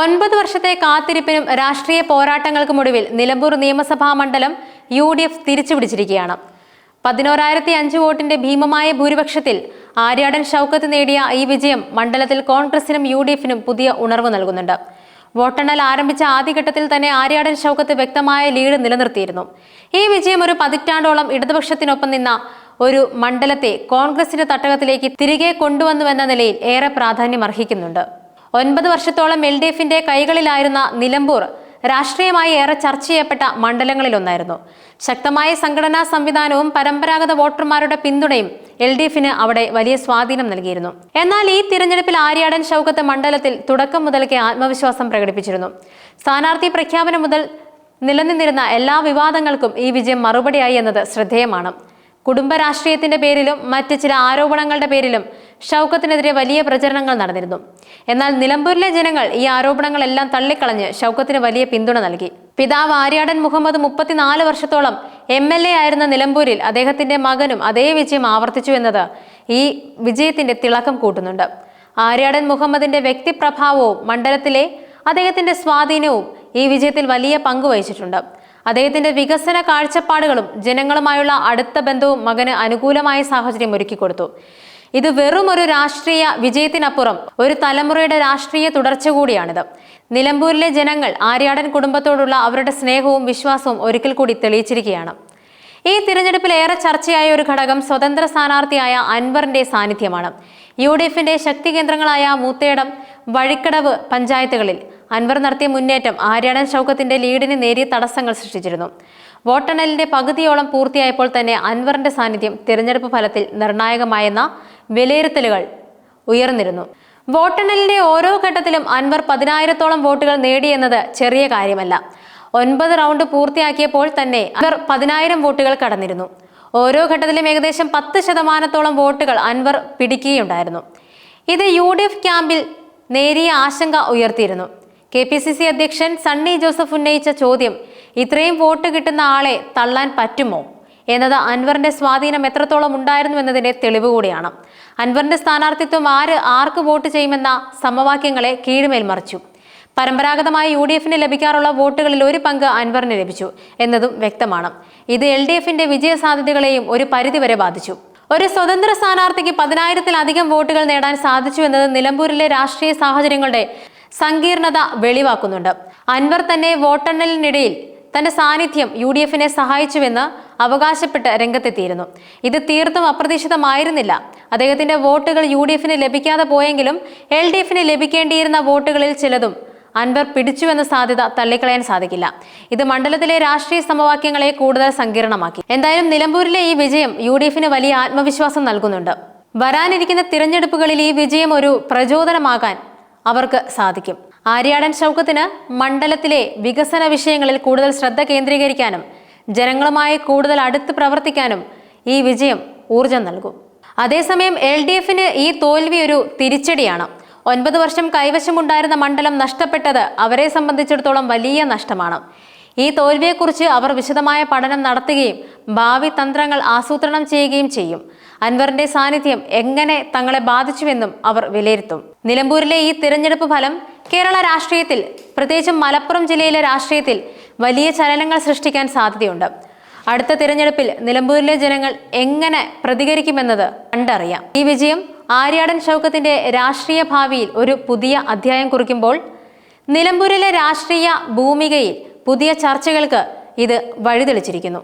ഒൻപത് വർഷത്തെ കാത്തിരിപ്പിനും രാഷ്ട്രീയ പോരാട്ടങ്ങൾക്കും ഒടുവിൽ നിലമ്പൂർ നിയമസഭാ മണ്ഡലം യു ഡി എഫ് തിരിച്ചുപിടിച്ചിരിക്കുകയാണ്. പതിനോരായിരത്തി അഞ്ച് വോട്ടിന്റെ ഭീമമായ ഭൂരിപക്ഷത്തിൽ ആര്യാടൻ ഷൗക്കത്ത് നേടിയ ഈ വിജയം മണ്ഡലത്തിൽ കോൺഗ്രസിനും യു പുതിയ ഉണർവ് നൽകുന്നുണ്ട്. വോട്ടെണ്ണൽ ആരംഭിച്ച ആദ്യഘട്ടത്തിൽ തന്നെ ആര്യാടൻ ഷൗക്കത്ത് വ്യക്തമായ ലീഡ് നിലനിർത്തിയിരുന്നു. ഈ വിജയം ഒരു പതിറ്റാണ്ടോളം ഇടതുപക്ഷത്തിനൊപ്പം നിന്ന ഒരു മണ്ഡലത്തെ കോൺഗ്രസിന്റെ തട്ടകത്തിലേക്ക് തിരികെ കൊണ്ടുവന്നുവെന്ന നിലയിൽ ഏറെ പ്രാധാന്യം അർഹിക്കുന്നുണ്ട് ഒൻപത് വർഷത്തോളം എൽ ഡി എഫിന്റെ കൈകളിലായിരുന്ന നിലമ്പൂർ രാഷ്ട്രീയമായി ഏറെ ചർച്ച ചെയ്യപ്പെട്ട മണ്ഡലങ്ങളിലൊന്നായിരുന്നു. ശക്തമായ സംഘടനാ സംവിധാനവും പരമ്പരാഗത വോട്ടർമാരുടെ പിന്തുണയും എൽ ഡി എഫിന് അവിടെ വലിയ സ്വാധീനം നൽകിയിരുന്നു. എന്നാൽ ഈ തിരഞ്ഞെടുപ്പിൽ ആര്യാടൻ ഷൗക്കത്ത് മണ്ഡലത്തിൽ തുടക്കം മുതൽക്കേ ആത്മവിശ്വാസം പ്രകടിപ്പിച്ചിരുന്നു. സ്ഥാനാർത്ഥി പ്രഖ്യാപനം മുതൽ നിലനിന്നിരുന്ന എല്ലാ വിവാദങ്ങൾക്കും ഈ വിജയം മറുപടിയായി എന്നത് ശ്രദ്ധേയമാണ്. കുടുംബ രാഷ്ട്രീയത്തിന്റെ പേരിലും മറ്റ് ചില ആരോപണങ്ങളുടെ പേരിലും ഷൗക്കത്തിനെതിരെ വലിയ പ്രചരണങ്ങൾ നടന്നിരുന്നു. എന്നാൽ നിലമ്പൂരിലെ ജനങ്ങൾ ഈ ആരോപണങ്ങളെല്ലാം തള്ളിക്കളഞ്ഞ് ഷൗക്കത്തിന് വലിയ പിന്തുണ നൽകി. പിതാവ് ആര്യാടൻ മുഹമ്മദ് മുപ്പത്തിനാല് വർഷത്തോളം എം എൽ എ ആയിരുന്ന നിലമ്പൂരിൽ അദ്ദേഹത്തിന്റെ മകനും അതേ വിജയം ആവർത്തിച്ചു എന്നത് ഈ വിജയത്തിന്റെ തിളക്കം കൂട്ടുന്നുണ്ട്. ആര്യാടൻ മുഹമ്മദിന്റെ വ്യക്തിപ്രഭാവവും മണ്ഡലത്തിലെ അദ്ദേഹത്തിന്റെ സ്വാധീനവും ഈ വിജയത്തിൽ വലിയ പങ്ക് വഹിച്ചിട്ടുണ്ട്. അദ്ദേഹത്തിന്റെ വികസന കാഴ്ചപ്പാടുകളും ജനങ്ങളുമായുള്ള അടുത്ത ബന്ധവും മകന് അനുകൂലമായ സാഹചര്യം ഒരുക്കിക്കൊടുത്തു ഇത് വെറും ഒരു രാഷ്ട്രീയ വിജയത്തിനപ്പുറം ഒരു തലമുറയുടെ രാഷ്ട്രീയ തുടർച്ച കൂടിയാണിത്. നിലമ്പൂരിലെ ജനങ്ങൾ ആര്യാടൻ കുടുംബത്തോടുള്ള അവരുടെ സ്നേഹവും വിശ്വാസവും ഒരിക്കൽ കൂടി തെളിയിച്ചിരിക്കുകയാണ്. ഈ തിരഞ്ഞെടുപ്പിൽ ഏറെ ചർച്ചയായ ഒരു ഘടകം സ്വതന്ത്ര സ്ഥാനാർത്ഥിയായ അൻവറിന്റെ സാന്നിധ്യമാണ്. യു ഡി എഫിന്റെ ശക്തി കേന്ദ്രങ്ങളായ മൂത്തേടം വഴിക്കടവ് പഞ്ചായത്തുകളിൽ അൻവർ നടത്തിയ മുന്നേറ്റം ആര്യാടൻ ഷൗക്കത്തിന്റെ ലീഡിന് നേരിയ തടസ്സങ്ങൾ സൃഷ്ടിച്ചിരുന്നു. വോട്ടെണ്ണലിന്റെ പകുതിയോളം പൂർത്തിയായപ്പോൾ തന്നെ അൻവറിന്റെ സാന്നിധ്യം തിരഞ്ഞെടുപ്പ് ഫലത്തിൽ നിർണായകമായെന്ന വിലയിരുത്തലുകൾ ഉയർന്നിരുന്നു. വോട്ടെണ്ണലിന്റെ ഓരോ ഘട്ടത്തിലും അൻവർ പതിനായിരത്തോളം വോട്ടുകൾ നേടിയെന്നത് ചെറിയ കാര്യമല്ല. ഒൻപത് റൗണ്ട് പൂർത്തിയാക്കിയപ്പോൾ തന്നെ അൻവർ പതിനായിരം വോട്ടുകൾ കടന്നിരുന്നു. ഓരോ ഘട്ടത്തിലും ഏകദേശം പത്ത് ശതമാനത്തോളം വോട്ടുകൾ അൻവർ പിടിക്കുകയുണ്ടായിരുന്നു. ഇത് യു ഡി എഫ് ക്യാമ്പിൽ നേരിയ ആശങ്ക ഉയർത്തിയിരുന്നു. കെ പി സി സി അധ്യക്ഷൻ സണ്ണി ജോസഫ് ഉന്നയിച്ച ചോദ്യം ഇത്രയും വോട്ട് കിട്ടുന്ന ആളെ തള്ളാൻ പറ്റുമോ? എന്നത് അൻവറിന്റെ സ്വാധീനം എത്രത്തോളം ഉണ്ടായിരുന്നു എന്നതിന്റെ തെളിവ് കൂടിയാണ്. അൻവറിന്റെ സ്ഥാനാർത്ഥിത്വം ആര് ആർക്ക് വോട്ട് ചെയ്യുമെന്ന സമവാക്യങ്ങളെ കീഴ്മേൽ മറിച്ചു. പരമ്പരാഗതമായി യു ഡി എഫിന് ലഭിക്കാറുള്ള വോട്ടുകളിൽ ഒരു പങ്ക് അൻവറിന് ലഭിച്ചു എന്നതും വ്യക്തമാണ്. ഇത് എൽ ഡി എഫിന്റെ വിജയ സാധ്യതകളെയും ഒരു പരിധിവരെ ബാധിച്ചു. ഒരു സ്വതന്ത്ര സ്ഥാനാർത്ഥിക്ക് പതിനായിരത്തിലധികം വോട്ടുകൾ നേടാൻ സാധിച്ചു എന്നത് നിലമ്പൂരിലെ രാഷ്ട്രീയ സാഹചര്യങ്ങളുടെ സങ്കീർണത വെളിവാക്കുന്നുണ്ട്. അൻവർ തന്നെ വോട്ടെണ്ണലിനിടയിൽ തന്റെ സാന്നിധ്യം യു ഡി എഫിനെ സഹായിച്ചുവെന്ന് അവകാശപ്പെട്ട് രംഗത്തെത്തിയിരുന്നു. ഇത് തീർത്തും അപ്രതീക്ഷിതമായിരുന്നില്ല. അദ്ദേഹത്തിന്റെ വോട്ടുകൾ യു ഡി എഫിന് ലഭിക്കാതെ പോയെങ്കിലും എൽ ഡി എഫിന് ലഭിക്കേണ്ടിയിരുന്ന വോട്ടുകളിൽ ചിലതും അൻവർ പിടിച്ചുവെന്ന സാധ്യത തള്ളിക്കളയാൻ സാധിക്കില്ല. ഇത് മണ്ഡലത്തിലെ രാഷ്ട്രീയ സമവാക്യങ്ങളെ കൂടുതൽ സങ്കീർണമാക്കി. എന്തായാലും നിലമ്പൂരിലെ ഈ വിജയം യു വലിയ ആത്മവിശ്വാസം നൽകുന്നുണ്ട്. വരാനിരിക്കുന്ന തിരഞ്ഞെടുപ്പുകളിൽ ഈ വിജയം ഒരു പ്രചോദനമാകാൻ അവർക്ക് സാധിക്കും. ആര്യാടൻ ഷൗക്കത്തിന് മണ്ഡലത്തിലെ വികസന വിഷയങ്ങളിൽ കൂടുതൽ ശ്രദ്ധ കേന്ദ്രീകരിക്കാനും ജനങ്ങളുമായി കൂടുതൽ അടുത്ത് പ്രവർത്തിക്കാനും ഈ വിജയം ഊർജം നൽകും. അതേസമയം എൽ ഡി എഫിന് ഈ തോൽവി ഒരു തിരിച്ചടിയാണ്. ഒൻപത് വർഷം കൈവശമുണ്ടായിരുന്ന മണ്ഡലം നഷ്ടപ്പെട്ടത് അവരെ സംബന്ധിച്ചിടത്തോളം വലിയ നഷ്ടമാണ്. ഈ തോൽവിയെക്കുറിച്ച് അവർ വിശദമായ പഠനം നടത്തുകയും ഭാവി തന്ത്രങ്ങൾ ആസൂത്രണം ചെയ്യുകയും ചെയ്യും. അൻവറിന്റെ സാന്നിധ്യം എങ്ങനെ തങ്ങളെ ബാധിച്ചുവെന്നും അവർ വിലയിരുത്തും. നിലമ്പൂരിലെ ഈ തിരഞ്ഞെടുപ്പ് ഫലം കേരള രാഷ്ട്രീയത്തിൽ പ്രത്യേകിച്ചും മലപ്പുറം ജില്ലയിലെ രാഷ്ട്രീയത്തിൽ വലിയ ചലനങ്ങൾ സൃഷ്ടിക്കാൻ സാധ്യതയുണ്ട്. അടുത്ത തിരഞ്ഞെടുപ്പിൽ നിലമ്പൂരിലെ ജനങ്ങൾ എങ്ങനെ പ്രതികരിക്കുമെന്നത് കണ്ടറിയാം. ഈ വിജയം ആര്യാടൻ ഷൗക്കത്തിന്റെ രാഷ്ട്രീയ ഭാവിയിൽ ഒരു പുതിയ അധ്യായം കുറിക്കുമ്പോൾ നിലമ്പൂരിലെ രാഷ്ട്രീയ ഭൂമികയിൽ പുതിയ ചർച്ചകൾക്ക് ഇത് വഴിതെളിച്ചിരിക്കുന്നു.